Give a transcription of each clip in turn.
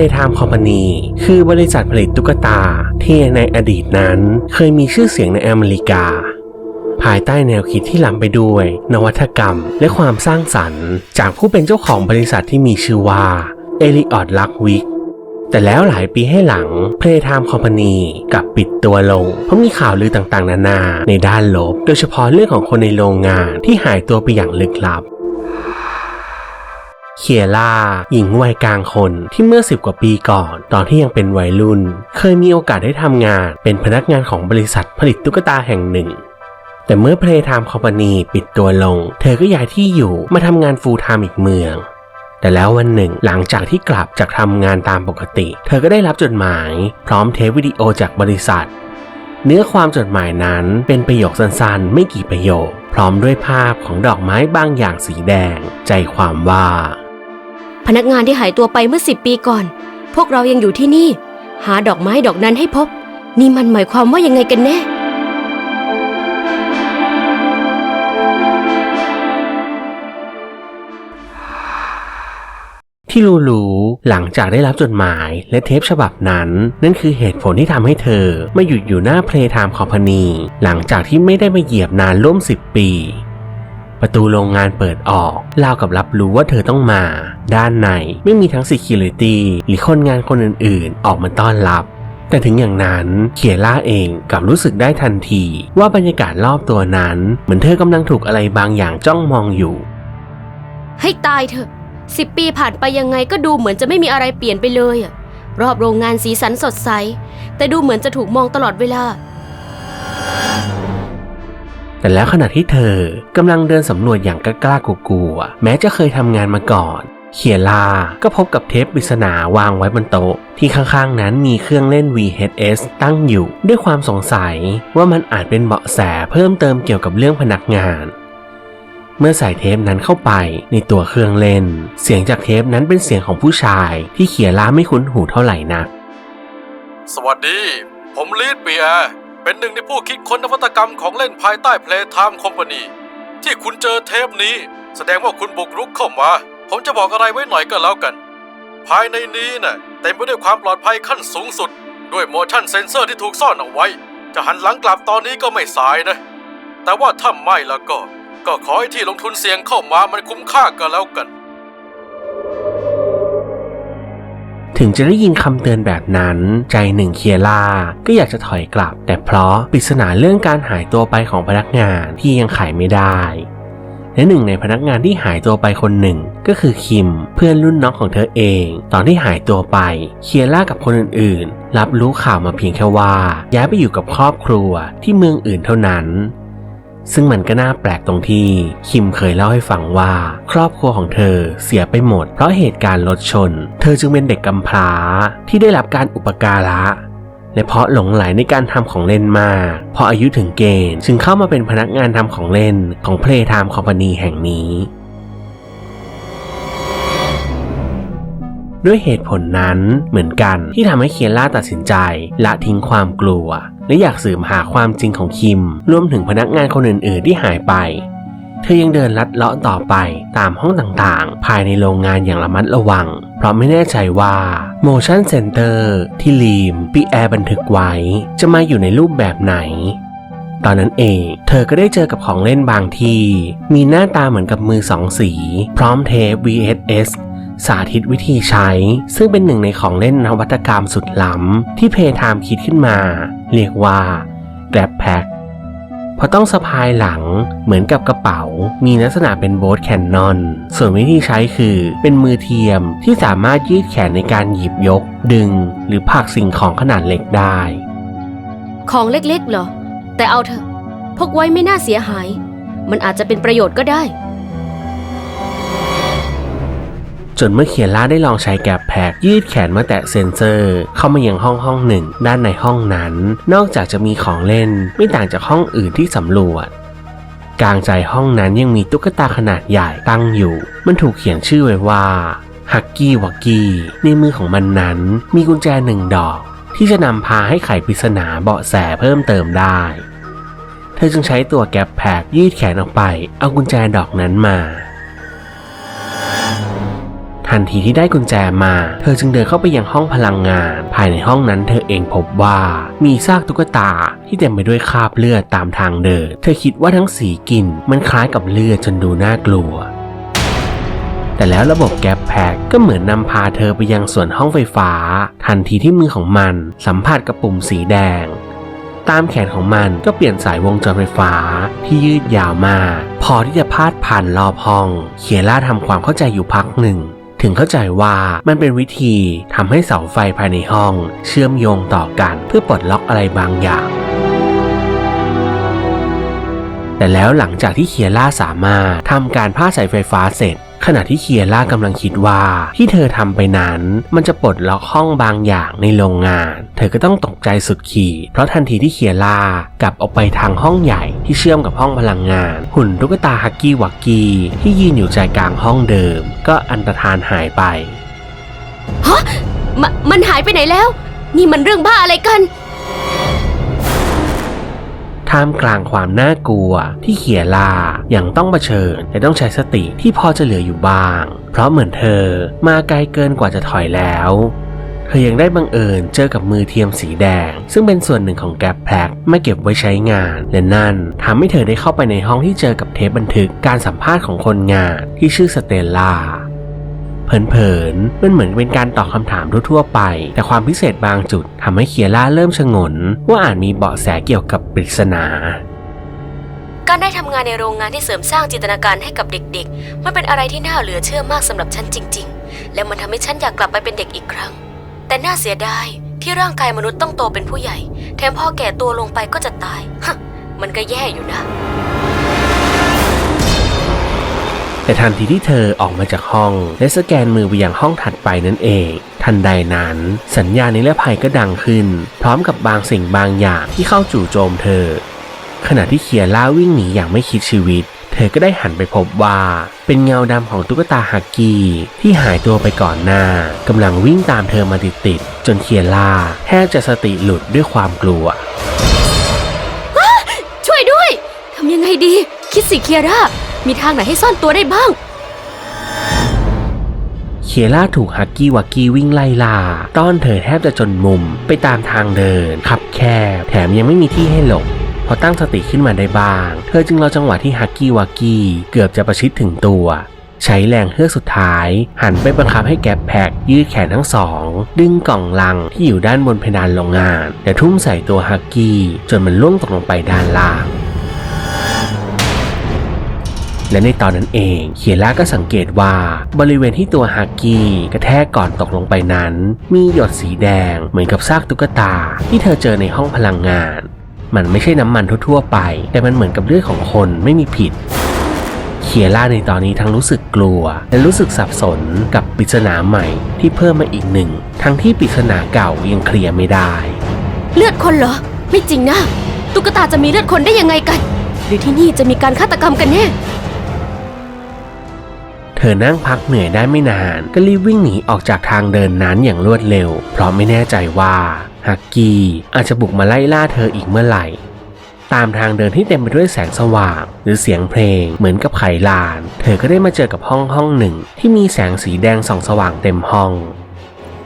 Playtime Company คือบริษัทผลิตตุ๊กตาที่ในอดีตนั้นเคยมีชื่อเสียงในอเมริกา ภายใต้แนวคิดที่ล้ำไปด้วย นวัตกรรมและความสร้างสรรค์ จากผู้เป็นเจ้าของบริษัทที่มีชื่อว่าเอลิออดลักวิกแต่แล้วหลายปีให้หลัง Playtime Company กลับปิดตัวลง เพราะมีข่าวลือต่างๆ นานาในด้านลบ โดยเฉพาะเรื่องของคนในโรงงานที่หายตัวไปอย่างลึกลับ เคียร่าหญิงวัยกลางคนที่เมื่อสิบกว่าปีก่อน ตอนที่ยังเป็นวัยรุ่น เคยมีโอกาสได้ทำงานเป็นพนักงานของบริษัทผลิตตุ๊กตาแห่งหนึ่ง แต่เมื่อ Playtime Company ปิดตัวลง เธอก็ย้ายที่อยู่มาทำงาน full time อีกเมือง แต่แล้ววันหนึ่งหลังจากที่กลับจากทำงานตามปกติ เธอก็ได้รับจดหมาย พร้อมเทปวิดีโอจากบริษัท เนื้อความจดหมายนั้นเป็นประโยคสั้นๆ ไม่กี่ประโยค พร้อมด้วยภาพของดอกไม้บางอย่างสีแดง ใจความว่า พนักงานที่หายตัวไปเมื่อสิบปีก่อน พวกเรายังอยู่ที่นี่ หาดอกไม้ดอกนั้นให้พบ นี่มันหมายความว่ายังไงกันแน่ ที่รู้ๆหลังจากได้รับจดหมายและเทปฉบับนั้น นั่นคือเหตุผลที่ทำให้เธอมาหยุดอยู่หน้า Playtime Company หลังจากที่ไม่ได้มาเหยียบนานร่วม 10 ปี ประตูโรงงานเปิดออกราวกับรับรู้ว่าเธอต้องมา ด้านในไม่มีทั้ง Security หรือคนงานคนอื่นๆ ออกมาต้อนรับ แต่ถึงอย่างนั้นเคียร่าเองกลับรู้สึกได้ทันที ว่าบรรยากาศรอบตัวนั้น เหมือนเธอกำลังถูกอะไรบางอย่างจ้องมองอยู่ ให้ตายเถอะสิบปีผ่านไปยังไงก็ดูเหมือนจะไม่มีอะไรเปลี่ยนไปเลยอะรอบโรงงานสีสันสดใส แต่ดูเหมือนจะถูกมองตลอดเวลา แต่แล้วขณะที่เธอกำลังเดินสำรวจอย่างกล้าๆกลัวๆแม้จะเคยทำงานมาก่อนเคียร่าก็พบกับเทปปริศนาวางไว้บนโต๊ะ ที่ข้างๆนั้นมีเครื่องเล่น VHS ตั้งอยู่ ด้วยความสงสัยว่ามันอาจเป็นเบาะแสเพิ่มเติมเกี่ยวกับเรื่องพนักงาน เมื่อใส่เทปนั้นเข้าไปในตัวเครื่องเล่น เสียงจากเทปนั้นเป็นเสียงของผู้ชาย ที่เคียร่าไม่คุ้นหูเท่าไหร่นัก สวัสดี ผมลีดเปียร์ เป็นหนึ่งในผู้คิดค้นนวัตกรรมของเล่นภายใต้ Playtime Company ที่คุณเจอเทปนี้ แสดงว่าคุณบุกรุกเข้ามา ผมจะบอกอะไรไว้หน่อยก็แล้วกัน ภายในนี้น่ะเต็มไปด้วยความปลอดภัยขั้นสูงสุด ด้วย motion sensor ที่ถูกซ่อนเอาไว้ จะหันหลังกลับตอนนี้ก็ไม่สายนะ แต่ว่าถ้าไม่แล้วก็ ก็ขอให้ที่ลงทุนเสี่ยงเข้ามามันคุ้มค่าก็แล้วกัน ถึงจะได้ยินคำเตือนแบบนั้น ใจหนึ่งเคียร่าก็อยากจะถอยกลับ แต่เพราะปริศนาเรื่องการหายตัวไปของพนักงานที่ยังไขไม่ได้และหนึ่งในพนักงานที่หายตัวไปคนหนึ่ง ก็คือคิมเพื่อนรุ่นน้องของเธอเอง ตอนที่หายตัวไปเคียร่ากับคนอื่นๆ รับรู้ข่าวมาเพียงแค่ว่า ย้ายไปอยู่กับครอบครัวที่เมืองอื่นเท่านั้น ซึ่งมันก็น่าแปลกตรงที่คิมเคยเล่าให้ฟังว่า ครอบครัวของเธอเสียไปหมด เพราะเหตุการณ์รถชน เธอจึงเป็นเด็กกำพร้าที่ได้รับการอุปการะและเพราะหลงไหลในการทำของเล่นมาก พออายุถึงเกณฑ์จึงเข้ามาเป็นพนักงานทำของเล่นของ Playtime Company แห่งนี้ ด้วยเหตุผลนั้นเหมือนกันที่ทำให้เคียร่าตัดสินใจละทิ้งความกลัว และอยากสืบหาความจริงของคิม รวมถึงพนักงานคนอื่น ๆ ที่หายไป เธอยังเดินลัดเลาะต่อไปตามห้องต่างๆ ภายในโรงงานอย่างระมัดระวัง เพราะไม่แน่ใจว่า motion center ที่ลีมปีแอร์บันทึกไว้ จะมาอยู่ในรูปแบบไหนตอนนั้นเองเธอก็ได้เจอกับของเล่นบางที่ มีหน้าตาเหมือนกับมือสองสี พร้อมเทป VHS สาธิตวิธีใช้ ซึ่งเป็นหนึ่งในของเล่นนวัตกรรมสุดล้ำ ที่เพทามคิดขึ้นมา เรียกว่า Grab Pack พราะต้องสะพายหลังเหมือนกับกระเป๋า มีลักษณะเป็นโบ๊ทแคนนอน ส่วนวิธีใช้คือเป็นมือเทียมที่สามารถยืดแขนในการหยิบยก ดึง หรือผลักสิ่งของขนาดเล็กได้ ของเล็กๆเหรอ แต่เอาเถอะพกไว้ไม่น่าเสียหาย มันอาจจะเป็นประโยชน์ก็ได้ จนเมื่อเคียร่าได้ลองใช้แกร็บแพกยืดแขนมาแตะเซ็นเซอร์ เข้ามายังห้องห้องหนึ่ง ด้านในห้องนั้น นอกจากจะมีของเล่นไม่ต่างจากห้องอื่นที่สำรวจกลางใจห้องนั้นยังมีตุ๊กตาขนาดใหญ่ตั้งอยู่ มันถูกเขียนชื่อไว้ว่าฮักกี้วักกี้ในมือของมันนั้นมีกุญแจหนึ่งดอก ที่จะนำพาให้ไขปริศนาเบาะแสเพิ่มเติมได้ เธอจึงใช้ตัวแกร็บแพกยืดแขนออกไป เอากุญแจดอกนั้นมา ทันทีที่ได้กุญแจมา เธอจึงเดินเข้าไปยังห้องพลังงาน ภายในห้องนั้นเธอเองพบว่ามีซากตุ๊กตาที่เต็มไปด้วยคราบเลือดตามทางเดิน เธอคิดว่าทั้งสีกลิ่นมันคล้ายกับเลือดจนดูน่ากลัวแต่แล้วระบบแก๊ปแพ็กก็เหมือนนำพาเธอไปยังส่วนห้องไฟฟ้า ทันทีที่มือของมันสัมผัสกับปุ่มสีแดง ตามแขนของมันก็เปลี่ยนสายวงจรไฟฟ้าที่ยืดยาวมากพอที่จะพาดผ่านรอบห้อง เคียร่าทำความเข้าใจอยู่พักหนึ่ง ถึงเข้าใจว่ามันเป็นวิธีทำให้เสาไฟภายในห้อง เชื่อมโยงต่อกันเพื่อปลดล็อกอะไรบางอย่างแต่แล้วหลังจากที่เคียร่าสามารถทำการผ้าสายไฟฟ้าเสร็จ ขณะที่เคียร่ากำลังคิดว่าที่เธอทำไปนั้น มันจะปลดล็อกห้องบางอย่างในโรงงาน เธอก็ต้องตกใจสุดขีดเพราะทันทีที่เคียร่ากลับออกไปทางห้องใหญ่ที่เชื่อมกับห้องพลังงาน หุ่นตุ๊กตาฮักกี้วักกี้ที่ยืนอยู่ใจกลางห้องเดิม ก็อันตรธานหายไปฮะมมันหายไปไหนแล้ว นี่มันเรื่องบ้าอะไรกัน ท่ามกลางความน่ากลัวที่เขียลาอยังต้องเผชิญและต้องใช้สติที่พอจะเหลืออยู่บ้าง เพราะเหมือนเธอมาไกลเกินกว่าจะถอยแล้วเธอยังได้บังเอิญเจอกับมือเทียมสีแดง ซึ่งเป็นส่วนหนึ่งของแกร็บแพ็กไม่เก็บไว้ใช้งาน และนั่นทำให้เธอได้เข้าไปในห้องที่เจอกับเทปบันทึกการสัมภาษณ์ของคนงานที่ชื่อสเตลลา เผินๆมันเหมือนเป็นการตอบคำถามทั่วๆไป แต่ความพิเศษบางจุดทำให้เคียร่าเริ่มชงน ว่าอาจมีเบาะแสเกี่ยวกับปริศนาการได้ทำงานในโรงงานที่เสริมสร้างจินตนาการให้กับเด็กๆ มันเป็นอะไรที่น่าเหลือเชื่อมากสำหรับฉันจริง ๆ และมันทำให้ฉันอยากกลับไปเป็นเด็กอีกครั้ง แต่น่าเสียดายที่ร่างกายมนุษย์ต้องโตเป็นผู้ใหญ่ แถมพอแก่ตัวลงไปก็จะตาย ฮะ มันก็แย่อยู่นะ แต่ทันทีที่เธอออกมาจากห้อง และสแกนมือไปยังห้องถัดไปนั่นเอง ทันใดนั้น สัญญาณนิรภัยก็ดังขึ้น พร้อมกับบางสิ่งบางอย่างที่เข้าจู่โจมเธอ ขณะที่เคียร่าวิ่งหนีอย่างไม่คิดชีวิต เธอก็ได้หันไปพบว่า เป็นเงาดำของตุ๊กตาฮักกี้ที่หายตัวไปก่อนหน้ากำลังวิ่งตามเธอมาติดๆจนเคียร่าแทบจะสติหลุดด้วยความกลัวช่วยด้วยทำยังไงดี คิดสิเคียร่า มีทางไหนให้ซ่อนตัวได้บ้าง เคียร่าถูกฮักกี้วักกี้วิ่งไล่ล่า ต้อนเธอแทบจะจนมุมไปตามทางเดิน ขับแคบ แถมยังไม่มีที่ให้หลบพอตั้งสติขึ้นมาได้บ้าง เธอจึงรอจังหวะที่ฮักกี้วักกี้เกือบจะประชิดถึงตัว ใช้แรงเฮือกสุดท้าย หันไปบังคับให้แก๊ปแพ็กยืดแขนทั้งสอง ดึงกล่องลังที่อยู่ด้านบนเพดานโรงงานและทุ่มใส่ตัวฮักกี้จนมันล่วงตกลงไปด้านล่าง และในตอนนั้นเองเคียร่าก็สังเกตว่าบริเวณที่ตัวฮักกี้กระแทกก่อนตกลงไปนั้น มีหยดสีแดงเหมือนกับซากตุ๊กตา ที่เธอเจอในห้องพลังงาน มันไม่ใช่น้ำมันทั่วๆไป แต่มันเหมือนกับเลือดของคนไม่มีผิดเคียร่าในตอนนี้ทั้งรู้สึกกลัว และรู้สึกสับสนกับปริศนาใหม่ที่เพิ่มมาอีกหนึ่ง ทั้งที่ปริศนาเก่ายังเคลียร์ไม่ได้ เลือดคนเหรอ ไม่จริงนะ ตุ๊กตาจะมีเลือดคนได้ยังไงกัน หรือที่นี่จะมีการฆาตกรรมกันแน่ เธอนั่งพักเหนื่อยได้ไม่นาน ก็รีบวิ่งหนีออกจากทางเดินนั้นอย่างรวดเร็ว เพราะไม่แน่ใจว่าฮักกี้อาจจะบุกมาไล่ล่าเธออีกเมื่อไหร่ ตามทางเดินที่เต็มไปด้วยแสงสว่าง หรือเสียงเพลงเหมือนกับไขลาน เธอก็ได้มาเจอกับห้องห้องหนึ่ง ที่มีแสงสีแดงส่องสว่างเต็มห้อง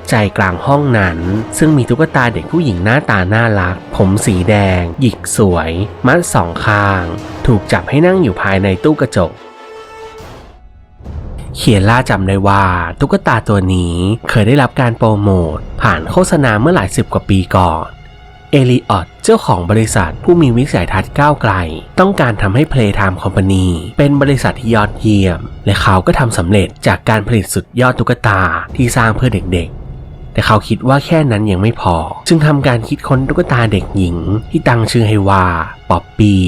ใจกลางห้องนั้น ซึ่งมีตุ๊กตาเด็กผู้หญิงหน้าตาน่ารัก ผมสีแดง หยิกสวย มัดสองข้าง ถูกจับให้นั่งอยู่ภายในตู้กระจก เคียร่าจำได้ว่าตุ๊กตาตัวนี้เคยได้รับการโปรโมท ผ่านโฆษณาเมื่อหลายสิบกว่าปีก่อน เอลิออตเจ้าของบริษัทผู้มีวิสัยทัศน์ก้าวไกล ต้องการทำให้ Playtime Company เป็นบริษัทที่ยอดเยี่ยม และเขาก็ทำสำเร็จจากการผลิตสุดยอดตุ๊กตาที่สร้างเพื่อเด็กๆ แต่เขาคิดว่าแค่นั้นยังไม่พอ จึงทำการคิดค้นตุ๊กตาเด็กหญิงที่ตั้งชื่อให้ว่าป๊อปปี้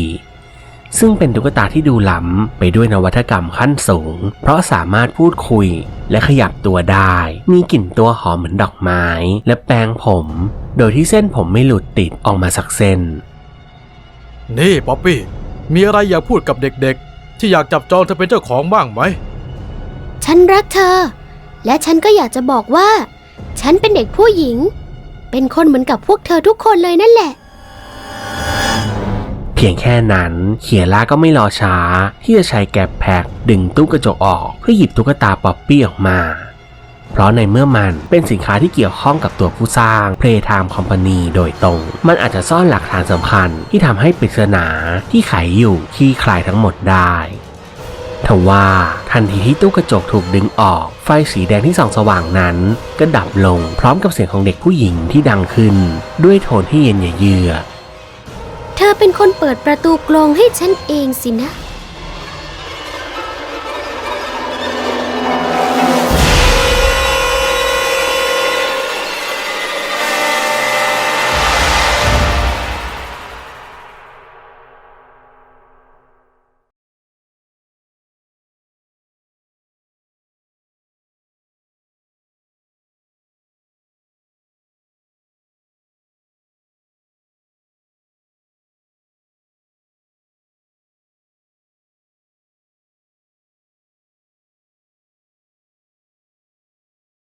ซึ่งเป็นตุ๊กตาที่ดูล้ำไปด้วยนวัตกรรมขั้นสูง เพราะสามารถพูดคุยและขยับตัวได้ มีกลิ่นตัวหอมเหมือนดอกไม้ และแปรงผม โดยที่เส้นผมไม่หลุดติดออกมาสักเส้น นี่ป๊อปปี้ มีอะไรอยากพูดกับเด็กๆ ที่อยากจับจองเธอเป็นเจ้าของบ้างไหม ฉันรักเธอ และฉันก็อยากจะบอกว่า ฉันเป็นเด็กผู้หญิง เป็นคนเหมือนกับพวกเธอทุกคนเลยนั่นแหละเพียงแค่นั้นเขียร่าก็ไม่รอช้า ที่จะใช้แกร็บแพ็กดึงตู้กระจกออกเพื่อหยิบตุ๊กตาป๊อปปี้ออกมาเพราะในเมื่อมันเป็นสินค้าที่เกี่ยวข้องกับตัวผู้สร้าง Playtime Company โดยตรง มันอาจจะซ่อนหลักฐานสำคัญที่ทำให้ปริศนาที่ไขอยู่คลี่คลายทั้งหมดได้ทว่าทันทีที่ตู้กระจกถูกดึงออก ไฟสีแดงที่ส่องสว่างนั้น ก็ดับลงพร้อมกับเสียงของเด็กผู้หญิงที่ดังขึ้น ด้วยโทนที่เย็นเยือก เธอเป็นคนเปิดประตูกรงให้ฉันเองสินะ